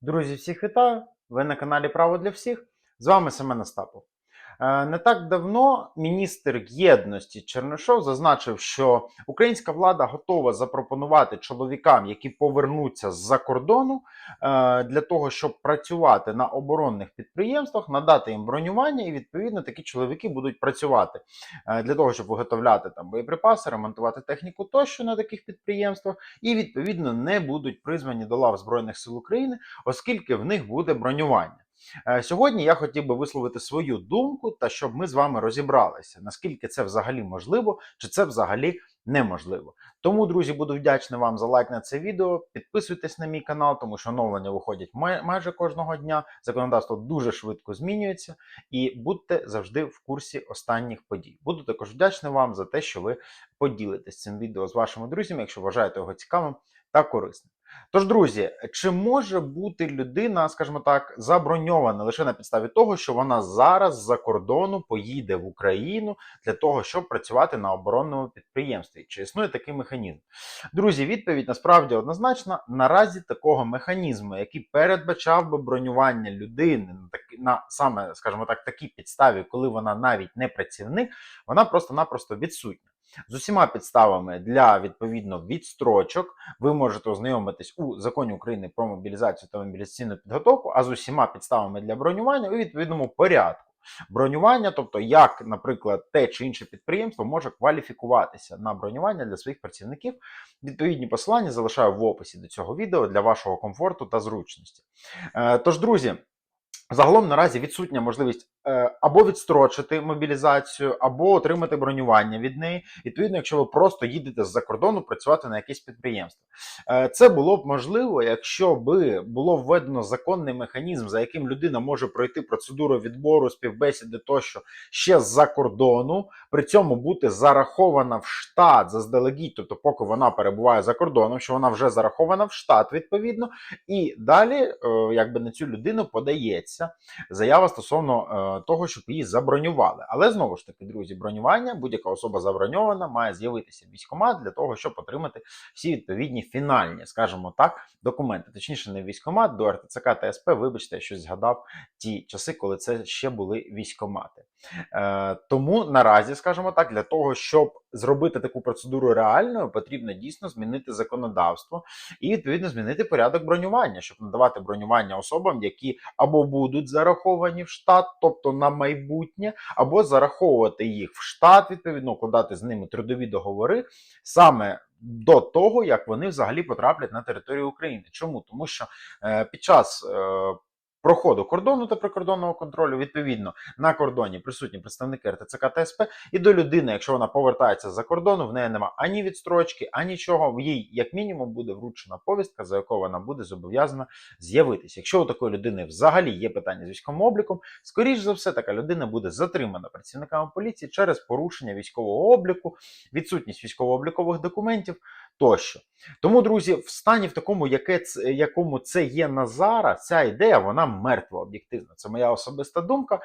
Друзі, всіх вітаю! Ви на каналі Право для всіх. З вами Семен Остапов. Е, Не так давно міністр єдності Чернишов зазначив, що українська влада готова запропонувати чоловікам, які повернуться з-за кордону, е, для того, щоб працювати на оборонних підприємствах, надати їм бронювання, і відповідно такі чоловіки будуть працювати е, для того, щоб виготовляти там боєприпаси, ремонтувати техніку тощо на таких підприємствах, і відповідно не будуть призвані до лав Збройних сил України, оскільки в них буде бронювання. Е, Сьогодні я хотів би висловити свою думку та щоб ми з вами розібралися, наскільки це взагалі можливо, чи це взагалі неможливо. Тому, друзі, буду вдячний вам за лайк на це відео. Підписуйтесь на мій канал, тому що оновлення виходять май- майже кожного дня. Законодавство дуже швидко змінюється, і будьте завжди в курсі останніх подій. Буду також вдячний вам за те, що ви поділитесь цим відео з вашими друзями, якщо вважаєте його цікавим та корисним. Тож, друзі, чи може бути людина, скажімо так, заброньована лише на підставі того, що вона зараз з-за кордону поїде в Україну для того, щоб працювати на оборонному підприємстві? Чи існує такий механізм? Друзі, відповідь насправді однозначна. Наразі такого механізму, який передбачав би бронювання людини на на саме, скажімо так, такій підставі, коли вона навіть не працівник, вона просто-напросто відсутня. З усіма підставами для відповідно відстрочок ви можете ознайомитись у законі України про мобілізацію та мобілізаційну підготовку, а з усіма підставами для бронювання у відповідному порядку. Бронювання, тобто як, наприклад, те чи інше підприємство може кваліфікуватися на бронювання для своїх працівників. Відповідні посилання залишаю в описі до цього відео для вашого комфорту та зручності. Е, Тож, друзі, загалом наразі відсутня можливість або відстрочити мобілізацію, або отримати бронювання від неї. Відповідно, якщо ви просто їдете з-за кордону працювати на якесь підприємство. Е, Це було б можливо, якщо би було введено законний механізм, за яким людина може пройти процедуру відбору, співбесіди тощо ще з-за кордону, при цьому бути зарахована в штат заздалегідь, тобто, поки вона перебуває за кордоном, що вона вже зарахована в штат відповідно, і далі, е, якби на цю людину подається заява стосовно е, того, щоб її забронювали. Але знову ж таки, друзі, бронювання, будь-яка особа заброньована, має з'явитися в військкомат для того, щоб отримати всі відповідні фінальні, скажімо так, документи. Точніше, не військкомат, до РТЦК та СП. Вибачте, я щось згадав ті часи, коли це ще були військкомати. Е, тому наразі, скажімо так, для того, щоб зробити таку процедуру реальною, потрібно дійсно змінити законодавство і відповідно змінити порядок бронювання, щоб надавати бронювання особам, які або будуть зараховані в штат, тобто на майбутнє, або зараховувати їх в штат, відповідно, укладати з ними трудові договори саме. До того як вони взагалі потраплять на територію України. Чому? Тому що е, під час е, проходу кордону та прикордонного контролю, відповідно, на кордоні присутні представники РТЦК та СП, і до людини, якщо вона повертається за кордону, в неї нема ані відстрочки, ані чого. Їй, як мінімум, буде вручена повістка, за якою вона буде зобов'язана з'явитися. Якщо у такої людини взагалі є питання з військовим обліком, скоріш за все, така людина буде затримана працівниками поліції через порушення військового обліку, відсутність військово-облікових документів тощо. Тому, друзі, в стані в такому, яке це, якому це є на зараз, ця ідея вона мертва об'єктивно. Це моя особиста думка. Е,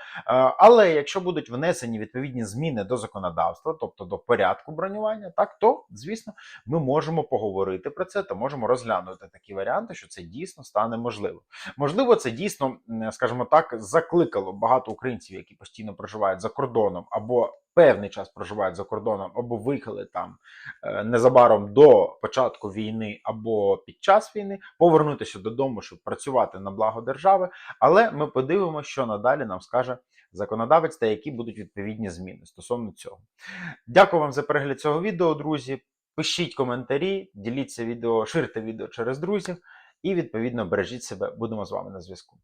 Але якщо будуть внесені відповідні зміни до законодавства, тобто до порядку бронювання, так то звісно ми можемо поговорити про це та можемо розглянути такі варіанти, що це дійсно стане можливим. Можливо, це дійсно, скажімо так, закликало багато українців, які постійно проживають за кордоном або певний час проживають за кордоном, або виїхали там е, незабаром до початку війни або під час війни, повернутися додому, щоб працювати на благо держави. Але ми подивимося, що надалі нам скаже законодавець та які будуть відповідні зміни стосовно цього. Дякую вам за перегляд цього відео, друзі. Пишіть коментарі, діліться відео, ширте відео через друзів і відповідно бережіть себе. Будемо з вами на зв'язку.